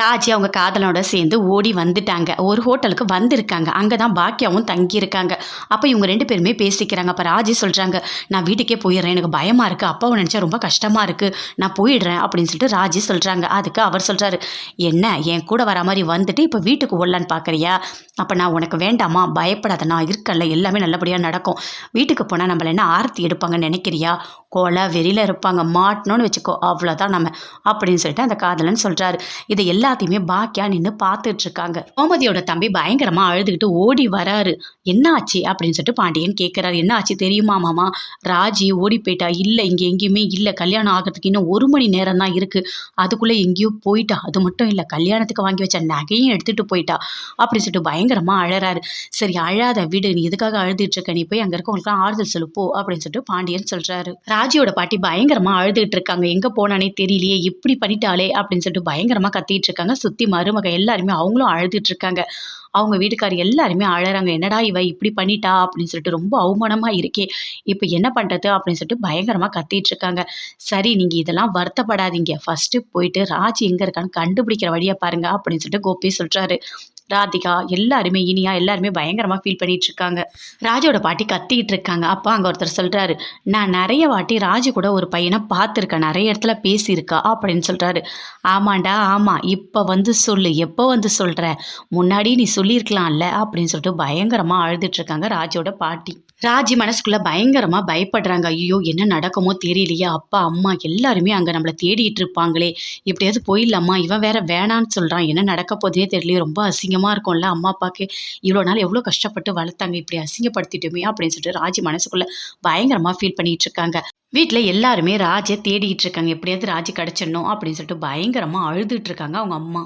ராஜி அவங்க காதலனோட சேர்ந்து ஓடி வந்துட்டாங்க. ஒரு ஹோட்டலுக்கு வந்திருக்காங்க. அங்கே தான் பாக்கியாவும் தங்கியிருக்காங்க. அப்போ இவங்க ரெண்டு பேருமே பேசிக்கிறாங்க. அப்போ ராஜி சொல்கிறாங்க நான் வீட்டுக்கே போயிடுறேன். எனக்கு பயமாக இருக்குது அப்பாவை நினச்சா ரொம்ப கஷ்டமாக இருக்குது நான் போயிடுறேன். அப்படின்னு சொல்லிட்டு ராஜி சொல்கிறாங்க அதுக்கு அவர் சொல்கிறாரு என்ன? என் கூட வர மாதிரி வந்துட்டு இப்போ வீட்டுக்கு ஓடலான்னு பார்க்குறியா அப்போ நான் உனக்கு வேண்டாமா? பயப்படாத. நான் இருக்கல எல்லாமே நல்லபடியாக நடக்கும். வீட்டுக்கு போனால் நம்மள என்ன ஆரத்தி எடுப்பாங்கன்னு நினைக்கிறியா? கொலை வெறியில் இருப்பாங்க. மாட்டணும்னு வச்சுக்கோ. அவ்வளோதான் நம்ம. அப்படின்னு சொல்லிட்டு அந்த காதலன் சொல்கிறாரு இதை எல்லாத்தையுமே பாக்கியா நின்று பார்த்துட்டு இருக்காங்க கோமதியோட தம்பி பயங்கரமாக அழுதுகிட்டு ஓடி வராரு. என்ன ஆச்சு அப்படின்னு சொல்லிட்டு பாண்டியன் கேட்குறாரு. என்ன ஆச்சு தெரியுமா மாமா? ராஜி ஓடி போயிட்டா? இல்லை இங்கே எங்கேயுமே இல்லை. கல்யாணம் ஆகிறதுக்கு இன்னும் ஒரு மணி நேரம் தான் இருக்குது அதுக்குள்ளே எங்கேயோ போயிட்டா? அது மட்டும் இல்லை கல்யாணத்துக்கு வாங்கி வச்ச நகையும் எடுத்துகிட்டு போயிட்டா? அப்படின்னு சொல்லிட்டு பயங்கரமாக அழறாரு. சரி அழாத வீடு. நீ எதுக்காக அழுதுட்டு இருக்க நீ போய் அங்கே இருக்கவங்களுக்குலாம் ஆறுதல் சொல்லு. போ. அப்படின்னு சொல்லிட்டு பாண்டியன் சொல்கிறாரு ராஜியோட பாட்டி பயங்கரமாக அழுதுகிட்டு இருக்காங்க எங்கே போனானே தெரியலையே. இப்படி பண்ணிட்டாளே? அப்படின்னு சொல்லிட்டு பயங்கரமாக கத்திட்டு இருக்காங்க. சுற்றி மருமக எல்லாருமே அவங்களும் அழுதுட்டு இருக்காங்க அவங்க வீட்டுக்கார் எல்லாருமே அழறாங்க. என்னடா இவ இப்படி பண்ணிட்டா? அப்படின்னு சொல்லிட்டு ரொம்ப அவமானமாக இருக்கே. இப்போ என்ன பண்ணுறது அப்படின்னு சொல்லிட்டு பயங்கரமாக கத்திட்டு இருக்காங்க சரி நீங்கள் இதெல்லாம் வருத்தப்படாதீங்க. ஃபஸ்ட்டு போயிட்டு ராஜி எங்கே இருக்கான்னு கண்டுபிடிக்கிற வழியை பாருங்க. அப்படின்னு சொல்லிட்டு கோபி சொல்கிறாரு ராதிகா எல்லாருமே இனியா எல்லாருமே பயங்கரமாக ஃபீல் பண்ணிட்டு இருக்காங்க ராஜோட பாட்டி கத்திக்கிட்டு இருக்காங்க அப்பா அங்கே ஒருத்தர் சொல்கிறாரு நான் நிறைய வாட்டி ராஜு கூட ஒரு பையனை பார்த்துருக்கேன். நிறைய இடத்துல பேசியிருக்கா அப்படின்னு சொல்கிறாரு ஆமாண்டா ஆமாம் இப்போ வந்து சொல்லு. எப்போ வந்து சொல்கிற முன்னாடி நீ சொல்லியிருக்கலாம்ல அப்படின்னு சொல்லிட்டு பயங்கரமாக அழுதுட்டு இருக்காங்க ராஜோட பாட்டி. ராஜி மனசுக்குள்ளே பயங்கரமாக பயப்படுறாங்க. ஐயோ என்ன நடக்குமோ தெரியலையே. அப்பா அம்மா எல்லாருமே அங்கே நம்மளை தேடிட்டு இருப்பாங்களே. எப்படியாவது போயிடலாமா? இவன் வேற வேணான்னு சொல்கிறான் என்ன நடக்க போதே தெரியலையே. ரொம்ப அசிங்கமாக இருக்கும்ல. அம்மா அப்பாவுக்கு இவ்வளோ நாள் எவ்வளோ கஷ்டப்பட்டு வளர்த்தாங்க. இப்படி அசிங்கப்படுத்திட்டோமே அப்படின்னு சொல்லிட்டு ராஜி மனசுக்குள்ளே பயங்கரமாக ஃபீல் பண்ணிட்டு இருக்காங்க. வீட்டில் எல்லாருமே ராஜை தேடிட்டு இருக்காங்க. எப்படியாவது ராஜி கிடச்சிடணும் அப்படின்னு சொல்லிட்டு பயங்கரமாக அழுதுட்டு இருக்காங்க அவங்க அம்மா.